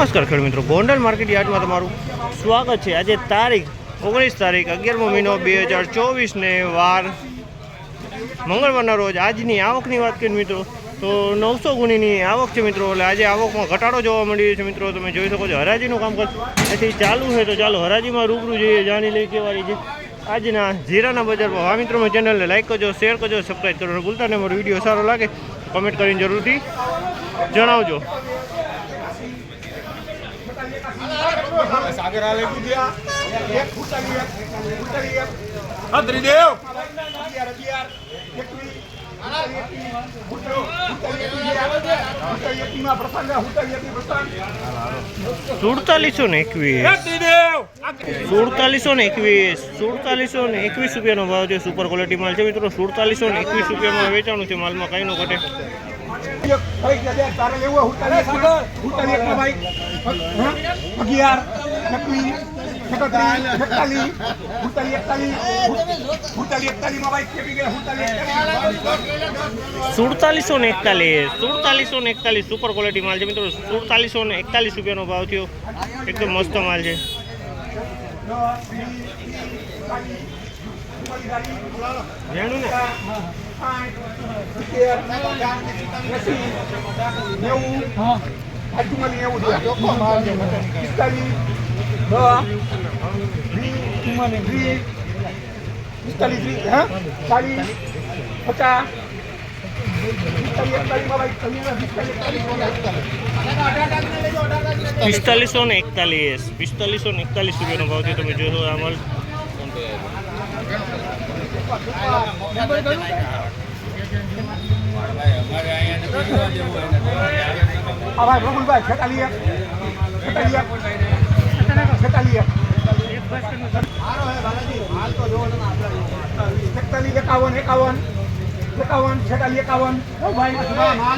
નમસ્કાર ખેડૂત મિત્રો. ગોંડલ માર્કેટ યાર્ડમાં તમારું સ્વાગત છે. આજે તારીખ ઓગણીસ તારીખ અગિયારમો મહિનો બે હજાર ચોવીસને વાર મંગળવારના રોજ આજની આવકની વાત કરીએ મિત્રો, તો નવસો ગુણીની આવક છે મિત્રો. એટલે આજે આવકમાં ઘટાડો જોવા મળી રહ્યો છે મિત્રો. તમે જોઈ શકો છો હરાજીનું કામકાજ એથી ચાલુ છે. તો ચાલો હરાજીમાં રૂબરૂ જઈએ, જાણી લઈ કેવાળી છે આજના જીરાના બજારમાં હા મિત્રો ચેનલને લાઈક કરજો શેર કરજો સબસ્ક્રાઈબ કરો ભૂલતા ને મારો વીડિયો સારો લાગે કમેન્ટ કરીને જરૂરથી જણાવજો. સુડતાલીસો ને એકવીસ. સુડતાલીસો ને એકવીસ. સુડતાલીસો ને એકવીસ રૂપિયાનો ભાવ છે સુપર ક્વોલિટી માલ છે. મિત્રો, સુડતાલીસો ને એકવીસ રૂપિયામાં વેચાણું છે માલમાં, કંઈ નો ઘટે. અગિયાર સુડતાલીસો ને એકતાલીસ સુડતાલીસો ને એકતાલીસ સુપર ક્વોલિટી માલ છે મિત્રો સુડતાલીસો ને એકતાલીસ રૂપિયાનો ભાવ થયો એકદમ મસ્ત માલ છે ને પિસ્તાલીસો. ને એકતાલીસ. પિસ્તાલીસો ને એકતાલીસ રૂપિયાનો ભાવ થયો તમે જોશો આ માલ આ ભાઈ પ્રફુલભાઈ છેતાલીસ એકતાલીસ એકાવન એકાવન. એકાવન, છેતાલીસ એકાવન.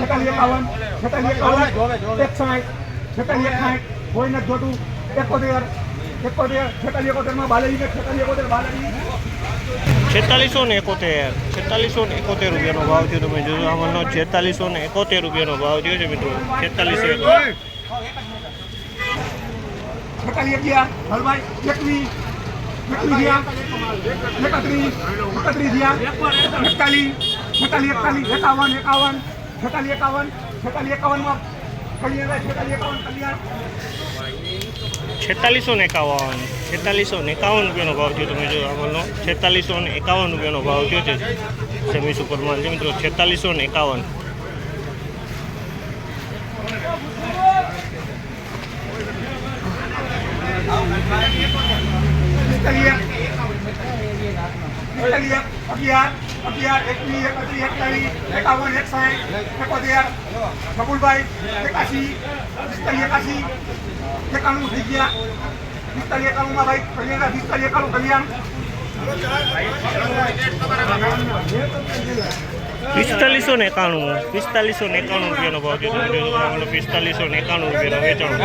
છેતાલીસ એકાવન છેતાલીસ એકાવન. એક સાઠ એક સાઠ. કોઈ નથી જોતું એકોતેર એકોતેર, છેતાલીસ એકોતેરમાં બાલાજી ને છેતાલીસ એકોતેર બાલાજી છેતાલીસો ને એકોતેર, છેતાલીસો ને એકોતેર રૂપિયાનો ભાવ થયો તમે જોશો આ માલનો છેતાલીસો ને એકોતેર રૂપિયાનો ભાવ થયો છે મિત્રો. છેતાલીસો એકતાલીસ. એકતાલીસ. એકાવન એકાવન. છેતાલીસ એકાવન. છેતાલીસ એકાવનમાં છેતાલીસ ને એકાવન. છેતાલીસો ને એકાવન રૂપિયાનો ભાવ થયો તમે જો આગળનો છેતાલીસો ને એકાવન રૂપિયાનો ભાવ થયો છે સેમી સુપર માલ છે મિત્રો, છેતાલીસો ને એકાવન. પિસ્તાલીસ અગિયાર અગિયાર એકવીસ એકત્રીસ એકતાલીસ એકાવન એકસાઠ એકોતેર કપૂરભાઈ એકાશી પિસ્તાલીસ એકાશી એકાણું થઈ ગયા. પિસ્તાલીસ એકાણુંમાં ભાઈ કલ્યાણ પિસ્તાલીસ એકાણું કલ્યાણ. પિસ્તાલીસો ને એકાણું પિસ્તાલીસો ને એકાણું રૂપિયાનો ભાવ માલનો પિસ્તાલીસો ને એકાણું રૂપિયાનો વેચાણ